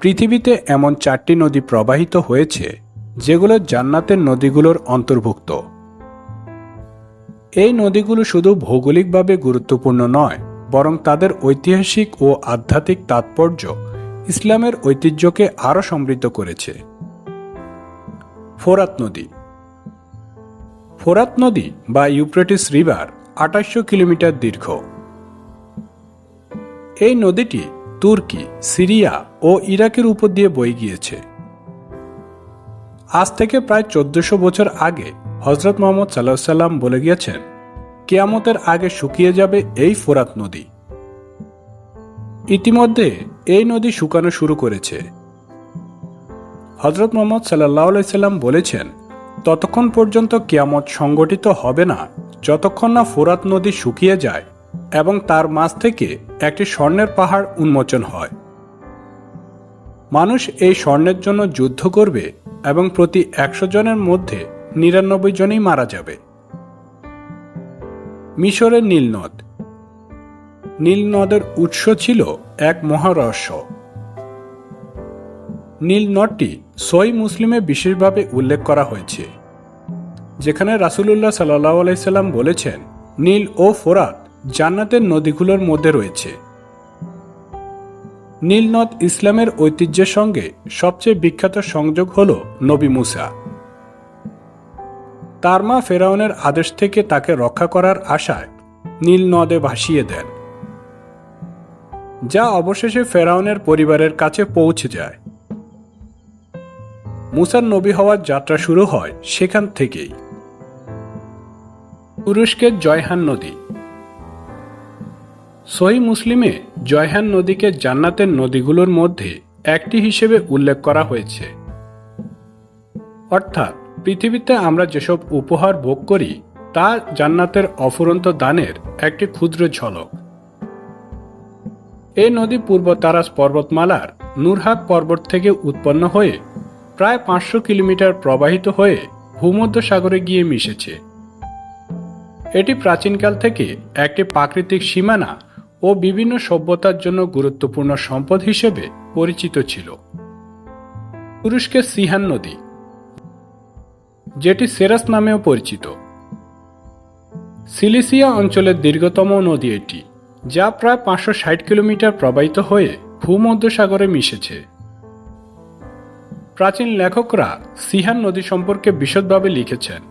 পৃথিবীতে এমন চারটি নদী প্রবাহিত হয়েছে, যেগুলো জান্নাতের নদীগুলোর অন্তর্ভুক্ত। এই নদীগুলো শুধু ভৌগোলিকভাবে গুরুত্বপূর্ণ নয়, বরং তাদের ঐতিহাসিক ও আধ্যাত্মিক তাৎপর্য ইসলামের ঐতিহ্যকে আরও সমৃদ্ধ করেছে। ফোরাত নদী ফোরাত নদী বা ইউপ্রেটিস রিভার আঠাশশো কিলোমিটার দীর্ঘ। এই নদীটি তুর্কি, সিরিয়া ও ইরাকের উপর দিয়ে বয়ে গিয়েছে। আজ থেকে প্রায় চোদ্দশো বছর আগে হজরত মোহাম্মদ সাল্লাহ সাল্লাম বলে গিয়েছেন, কেয়ামতের আগে শুকিয়ে যাবে এই ফোরাত নদী। ইতিমধ্যে এই নদী শুকানো শুরু করেছে। হজরত মোহাম্মদ সাল্লাহ সাল্লাম বলেছেন, ততক্ষণ পর্যন্ত কেয়ামত সংগঠিত হবে না, যতক্ষণ না ফোরাত নদী শুকিয়ে যায় এবং তার মাঝ থেকে একটি স্বর্ণের পাহাড় উন্মোচন হয়। মানুষ এই স্বর্ণের জন্য যুদ্ধ করবে এবং প্রতি একশো জনের মধ্যে নিরানব্বই জনই মারা যাবে। মিশরের নীলনদ নীল নদের উৎস ছিল এক মহারহস্য। নীল নদটি সই মুসলিমে বিশেষভাবে উল্লেখ করা হয়েছে। যেখানে রাসুলুল্লাহ সাল্লাহ আলাইসাল্লাম বলেছেন, নীল ও ফোরাত জান্নাতের নদীগুলোর মধ্যে রয়েছে। নীলনদ ইসলামের ঐতিহ্যের সঙ্গে সবচেয়ে বিখ্যাত সংযোগ হল নবী মুসা। তার মা ফেরাউনের আদেশ থেকে তাকে রক্ষা করার আশায় নীল নদে ভাসিয়ে দেন, যা অবশেষে ফেরাউনের পরিবারের কাছে পৌঁছে যায়। মুসার নবী হওয়ার যাত্রা শুরু হয় সেখান থেকেই। তুরস্কের জয়হান নদী। সহি মুসলিমে জয়হান নদীকে জান্নাতের নদীগুলোর মধ্যে একটি হিসেবে উল্লেখ করা হয়েছে। অর্থাৎ, পৃথিবীতে আমরা যেসব উপহার ভোগ করি, তা জান্নাতের অফুরন্ত দানের একটি ক্ষুদ্র ঝলক। এই নদী পূর্ব তারাস পর্বতমালার নুরহাক পর্বত থেকে উৎপন্ন হয়ে প্রায় পাঁচশো কিলোমিটার প্রবাহিত হয়ে ভূমধ্যসাগরে গিয়ে মিশেছে। এটি প্রাচীনকাল থেকে একটি প্রাকৃতিক সীমানা ও বিভিন্ন সভ্যতার জন্য গুরুত্বপূর্ণ সম্পদ হিসেবে পরিচিত ছিল। তুরস্কের সিহান নদী, যেটি সেরাস নামেও পরিচিত। সিলিসিয়া অঞ্চলের দীর্ঘতম নদী এটি, যা প্রায় পাঁচশো ষাট কিলোমিটার প্রবাহিত হয়ে ভূমধ্যসাগরে মিশেছে। প্রাচীন লেখকরা সিহান নদী সম্পর্কে বিশদভাবে লিখেছেন।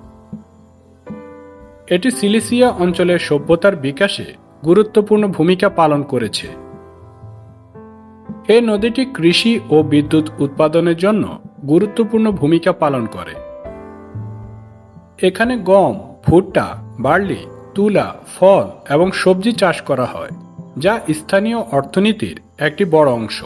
এটি সিলিসিয়া অঞ্চলের সভ্যতার বিকাশে গুরুত্বপূর্ণ ভূমিকা পালন করেছে। এই নদীটি কৃষি ও বিদ্যুৎ উৎপাদনের জন্য গুরুত্বপূর্ণ ভূমিকা পালন করে। এখানে গম, ভুট্টা, বার্লি, তুলা, ফল এবং সবজি চাষ করা হয়, যা স্থানীয় অর্থনীতির একটি বড় অংশ।